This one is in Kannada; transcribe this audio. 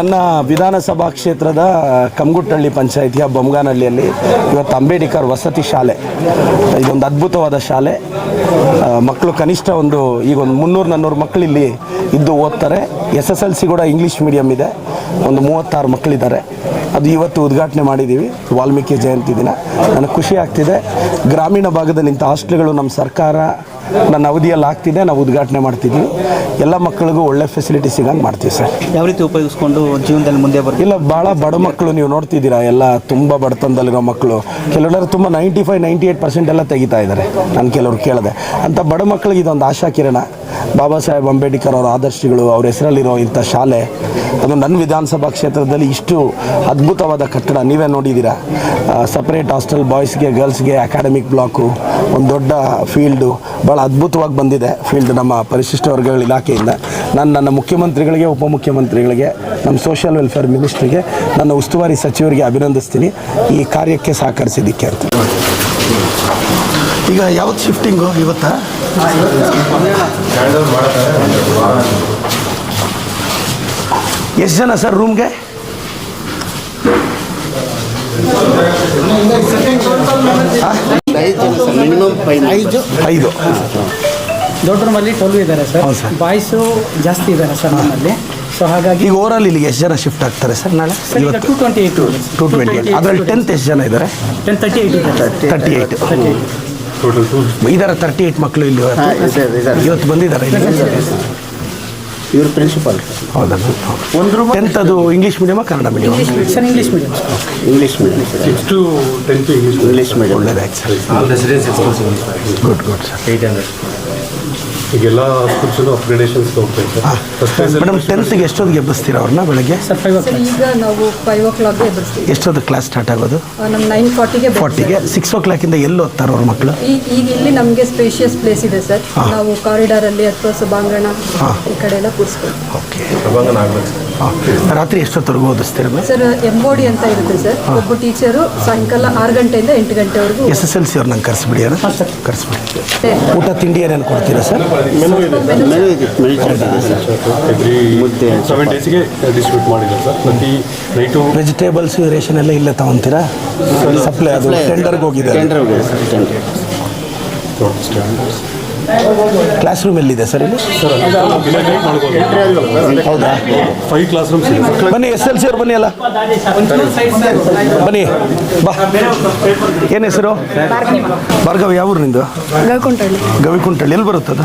ನನ್ನ ವಿಧಾನಸಭಾ ಕ್ಷೇತ್ರದ ಕಮ್ಗುಟ್ಟಳ್ಳಿ ಪಂಚಾಯಿತಿಯ ಬೊಮ್ಗಾನಹಳ್ಳಿಯಲ್ಲಿ ಇವತ್ತು ಅಂಬೇಡ್ಕರ್ ವಸತಿ ಶಾಲೆ, ಇದೊಂದು ಅದ್ಭುತವಾದ ಶಾಲೆ. ಮಕ್ಕಳು ಕನಿಷ್ಠ ಒಂದು, ಈಗ ಒಂದು ಮುನ್ನೂರು ನಾನ್ನೂರು ಮಕ್ಕಳು ಇಲ್ಲಿ ಇದ್ದು ಓದ್ತಾರೆ. ಎಸ್ ಎಸ್ ಎಲ್ ಸಿ ಕೂಡ ಇಂಗ್ಲೀಷ್ ಮೀಡಿಯಮ್ ಇದೆ. ಒಂದು ಮೂವತ್ತಾರು ಮಕ್ಕಳಿದ್ದಾರೆ. ಅದು ಇವತ್ತು ಉದ್ಘಾಟನೆ ಮಾಡಿದ್ದೀವಿ. ವಾಲ್ಮೀಕಿ ಜಯಂತಿ ದಿನ. ನನಗೆ ಖುಷಿ ಆಗ್ತಿದೆ. ಗ್ರಾಮೀಣ ಭಾಗದಲ್ಲಿ ಇಂಥ ಹಾಸ್ಟೆಲ್ಗಳು ನಮ್ಮ ಸರ್ಕಾರ ನನ್ನ ಅವಧಿಯಲ್ಲಿ ಆಗ್ತಿದೆ ನಾವು ಉದ್ಘಾಟನೆ ಮಾಡ್ತಿದ್ವಿ. ಎಲ್ಲ ಮಕ್ಕಳಿಗೂ ಒಳ್ಳೆ ಫೆಸಿಲಿಟಿ ಸಿಗಂಗೆ ಮಾಡ್ತೀವಿ ಸರ್. ಯಾವ ರೀತಿ ಉಪಯೋಗಿಸ್ಕೊಂಡು ಜೀವನದಲ್ಲಿ ಮುಂದೆ ಬರ್ತೀವಿ ಇಲ್ಲ ಭಾಳ ಬಡ ಮಕ್ಕಳು ನೀವು ನೋಡ್ತಿದ್ದೀರಾ ಎಲ್ಲ ತುಂಬ ಬಡತನದಲ್ಲಿರೋ ಮಕ್ಕಳು. ಕೆಲವರು ತುಂಬ ninety five ninety eight percent ಎಲ್ಲ ತೆಗಿತಾ ಇದ್ದಾರೆ. ನಾನು ಕೆಲವ್ರು ಕೇಳಿದೆ. ಅಂಥ ಬಡ ಮಕ್ಕಳಿಗೆ ಇದೊಂದು ಆಶಾ ಕಿರಣ. ಬಾಬಾ ಸಾಹೇಬ್ ಅಂಬೇಡ್ಕರ್ ಅವರ ಆದರ್ಶಗಳು, ಅವ್ರ ಹೆಸರಲ್ಲಿರೋ ಇಂಥ ಶಾಲೆ, ಅದು ನನ್ನ ವಿಧಾನಸಭಾ ಕ್ಷೇತ್ರದಲ್ಲಿ ಇಷ್ಟು ಅದ್ಭುತವಾದ ಕಟ್ಟಡ ನೀವೇ ನೋಡಿದ್ದೀರಾ. ಸಪ್ರೇಟ್ ಹಾಸ್ಟೆಲ್ ಬಾಯ್ಸ್ಗೆ ಗರ್ಲ್ಸ್ಗೆ ಅಕಾಡೆಮಿಕ್ ಬ್ಲಾಕು ಒಂದು ದೊಡ್ಡ ಫೀಲ್ಡು ಭಾಳ ಅದ್ಭುತವಾಗಿ ಬಂದಿದೆ. ಫೀಲ್ಡ್ ನಮ್ಮ ಪರಿಶಿಷ್ಟ ವರ್ಗಗಳ ಇಲಾಖೆಯಿಂದ. ನಾನು ನನ್ನ ಮುಖ್ಯಮಂತ್ರಿಗಳಿಗೆ, ಉಪಮುಖ್ಯಮಂತ್ರಿಗಳಿಗೆ ನಮ್ಮ ಸೋಷಿಯಲ್ ವೆಲ್ಫೇರ್ ಮಿನಿಸ್ಟ್ರಿಗೆ ನನ್ನ ಉಸ್ತುವಾರಿ ಸಚಿವರಿಗೆ ಅಭಿನಂದಿಸ್ತೀನಿ. ಈ ಕಾರ್ಯಕ್ಕೆ ಸಹಕರಿಸಿದ್ದಕ್ಕೆ ಅಂತ. ಈಗ ಯಾವತ್ತು ಶಿಫ್ಟಿಂಗು ಇವತ್ತಾ? ಎಷ್ಟು ಜನ ಸರ್ ರೂಮ್ಗೆ ಐದು. ಐದು. ದೊಡ್ಡ ರೂಮಲ್ಲಿ ಟ್ವೆಲ್ವ್ ಇದ್ದಾರೆ ಸರ್. ಬಾಯ್ಸು ಜಾಸ್ತಿ ಇದ್ದಾರೆ ಸರ್ ನಮ್ಮಲ್ಲಿ ಸೊ ಹಾಗಾಗಿ ಈಗ ಓವರಾಲ್ ಇಲ್ಲಿಗೆ ಎಷ್ಟು ಜನ ಶಿಫ್ಟ್ ಆಗ್ತಾರೆ ಸರ್ ನಾಳೆ? ಇವತ್ತು? Two twenty eight two twenty eight ಅದರಲ್ಲಿ ಟೆಂತ್ ಎಷ್ಟು ಜನ ಇದ್ದಾರೆ? ಟೆನ್ ತರ್ಟಿ ಏಯ್ಟ್ ಇದೆ ತರ್ಟಿ ಏಯ್ಟ್ ಏಯ್ಟ್ ಇದ್ದಾರೆ ತರ್ಟಿ ಏಯ್ಟ್ ಮಕ್ಕಳು ಇಲ್ಲಿ ಇವತ್ತು. ಇವತ್ತು ಬಂದಿದ್ದಾರೆ ಇವ್ರು ಪ್ರಿನ್ಸಿಪಾಲ್ ಹೌದಾ? ಒಂದು ಅದು English medium Kannada medium sir English medium English medium to tenth English English ಒಳ್ಳೆಯದು ಒಳ್ಳೇದಾಯ್ತು sir. Good good sir eight hundred ಈಗೆಲ್ಲ ಸ್ಕೂಲ್ಸಲ್ಲೂ ಅಪ್ಗ್ರೇಡೇಷನ್ಸ್ ಹೋಗ್ತಾ ಇದೆ ಫಸ್ಟ್ ಕ್ಲಾಸ್ ಮೇಡಮ್ ಟೆಂತ್ಗೆ ಎಷ್ಟೊತ್ತಿಗೆ ಎಬ್ಬಿಸ್ತೀರಾ ಅವ್ರನ್ನ ಬೆಳಗ್ಗೆ? ಸರ್ ಈಗ ನಾವು ಫೈವ್ ಓ ಕ್ಲಾಕ್ಗೆ ಎಬ್ಬಿಸ್ತೀವಿ. ಎಷ್ಟೊತ್ತು ಕ್ಲಾಸ್ ಸ್ಟಾರ್ಟ್ ಆಗೋದು? ನಮ್ಮ ನೈನ್ ಫಾರ್ಟಿಗೆ ಫಾರ್ಟಿಗೆ ಸಿಕ್ಸ್ ಓ ಕ್ಲಾಕಿಂದ ಎಲ್ಲಿ ಓದ್ತಾರೆ ಅವ್ರ ಮಕ್ಕಳು ಈಗ ಇಲ್ಲಿ ನಮಗೆ ಸ್ಪೇಷಿಯಸ್ ಪ್ಲೇಸ್ ಇದೆ ಸರ್. ನಾವು ಕಾರಿಡಾರಲ್ಲಿ ಅಥವಾ ಸಭಾಂಗಣ ಈ ಕಡೆ ಎಲ್ಲ ಕೂರಿಸ್ಬೋದು ಓಕೆ ಸಭಾಂಗಣ ಆಗ್ಬೇಕು ರಾತ್ರಿ ಎಷ್ಟೊತ್ತವರೆಗೂ ಓದಿಸ್ತೀರಾ ಸರ್ ಸರ್ ಎಂಬೋಡಿ ಅಂತ ಇರುತ್ತೆ ಸರ್. ಒಬ್ಬ ಟೀಚರು ಸಾಯಂಕಾಲ ಆರು ಗಂಟೆಯಿಂದ ಎಂಟು ಗಂಟೆವರೆಗೂ ಎಸ್ ಎಸ್ ಎಲ್ ಸಿ ಅವ್ರನ್ನ ಕರೆಸ್ಬಿಡಿ ಅಣ್ಣ. ಕರೆಸ್ಬಿಡಿ. ಊಟ ತಿಂಡಿ ಏನೇನು ಕೊಡ್ತೀರಾ ಸರ್? ಮೆನು ಇದೆ ಮೆನು ಚಾರ್ಟ್ ಇದೆ. ಸರ್. ಎವ್ರಿ ಮುದ್ದೆ, ಸೆವೆನ್ ಡೇಸ್ಗೆ ಡಿಸ್ಟ್ರಿಬ್ಯೂಟ್ ಮಾಡಿಲ್ಲ ಸರ್. ಪ್ರತಿ ನೈಟು ವೆಜಿಟೇಬಲ್ಸ್ ರೇಷನ್ ಎಲ್ಲ ಇಲ್ಲೇ ತಗೊಂತೀರಾ? ಸಪ್ಲೈ ಅದು ಟೆಂಡರ್ಗೆ ಹೋಗಿದೆ. ಕ್ಲಾಸ್ ರೂಮ್ ಎಲ್ಲಿದೆ ಸರ್ ಇಲ್ಲಿ? ಹೌದಾ? ಫೈವ್ ಕ್ಲಾಸ್ ರೂಮ್ಸ್ ಬನ್ನಿ ಎಸ್ ಎಲ್ ಸಿ ಅವ್ರು ಬನ್ನಿ ಅಲ್ಲ. ಬನ್ನಿ ಬಾ. ಏನು ಹೆಸರು? ಭಾರ್ಗವ್. ಯಾವ ಊರು ನಿಂದು? ಗವಿಕುಂಟಳ್ಳಿ. ಎಲ್ಲಿ ಬರುತ್ತದು?